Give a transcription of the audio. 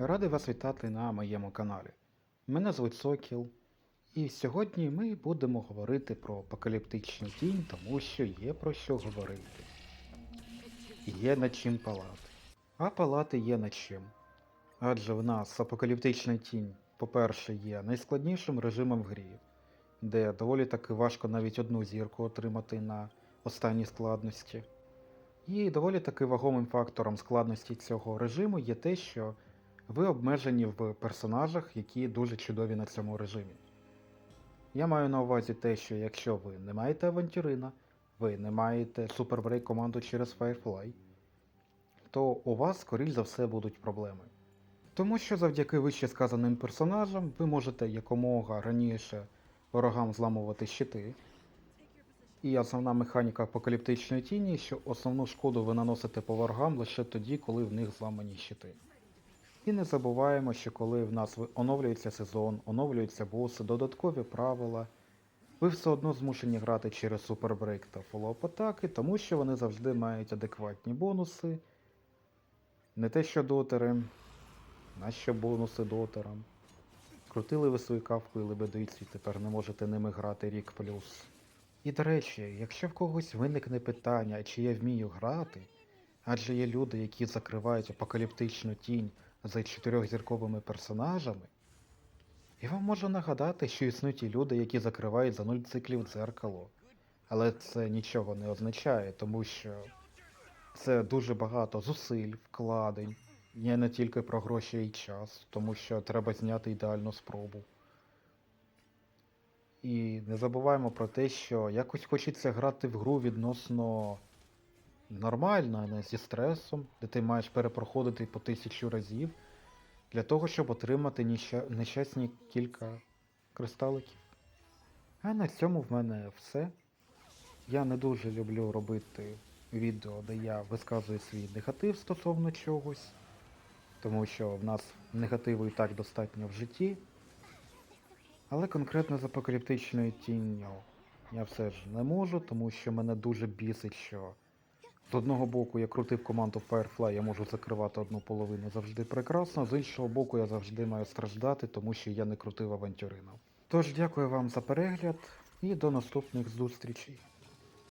Радий вас вітати на моєму каналі. Мене звуть Сокіл, і сьогодні ми будемо говорити про апокаліптичну тінь, тому що є про що говорити. Є над чим палати. А палати є над чим. Адже в нас апокаліптична тінь, по-перше, є найскладнішим режимом в грі, де доволі таки важко навіть одну зірку отримати на останній складності. І доволі таки вагомим фактором складності цього режиму є те, що ви обмежені в персонажах, які дуже чудові на цьому режимі. Я маю на увазі те, що якщо ви не маєте авантюрина, ви не маєте супербрейк команду через Firefly, то у вас, скоріш за все, будуть проблеми. Тому що завдяки вище сказаним персонажам ви можете якомога раніше ворогам зламувати щити. І основна механіка апокаліптичної тіні, що основну шкоду ви наносите по ворогам лише тоді, коли в них зламані щити. І не забуваємо, що коли в нас оновлюється сезон, оновлюються боси, додаткові правила, ви все одно змушені грати через супербрейк та фоллоуп атаки, тому що вони завжди мають адекватні бонуси. Не те, що дотери, нащо бонуси дотерам. Крутили ви свою кавку і лебедиці, тепер не можете ними грати рік плюс. І до речі, якщо в когось виникне питання, чи я вмію грати, адже є люди, які закривають апокаліптичну тінь за чотирьохзірковими персонажами, я вам можу нагадати, що існують і люди, які закривають за нуль циклів дзеркало. Але це нічого не означає, тому що це дуже багато зусиль, вкладень. Є не тільки про гроші і час, тому що треба зняти ідеальну спробу. І не забуваємо про те, що якось хочеться грати в гру відносно нормально, а не зі стресом, де ти маєш перепроходити по тисячу разів, для того, щоб отримати нещасні кілька кристаликів. А на цьому в мене все. Я не дуже люблю робити відео, де я висказую свій негатив стосовно чогось, тому що в нас негативу і так достатньо в житті. Але конкретно з апокаліптичною тінню я все ж не можу, тому що мене дуже бісить, що з одного боку я крутив команду Firefly, я можу закривати одну половину завжди прекрасно, з іншого боку я завжди маю страждати, тому що я не крутив авантюрину. Тож дякую вам за перегляд і до наступних зустрічей.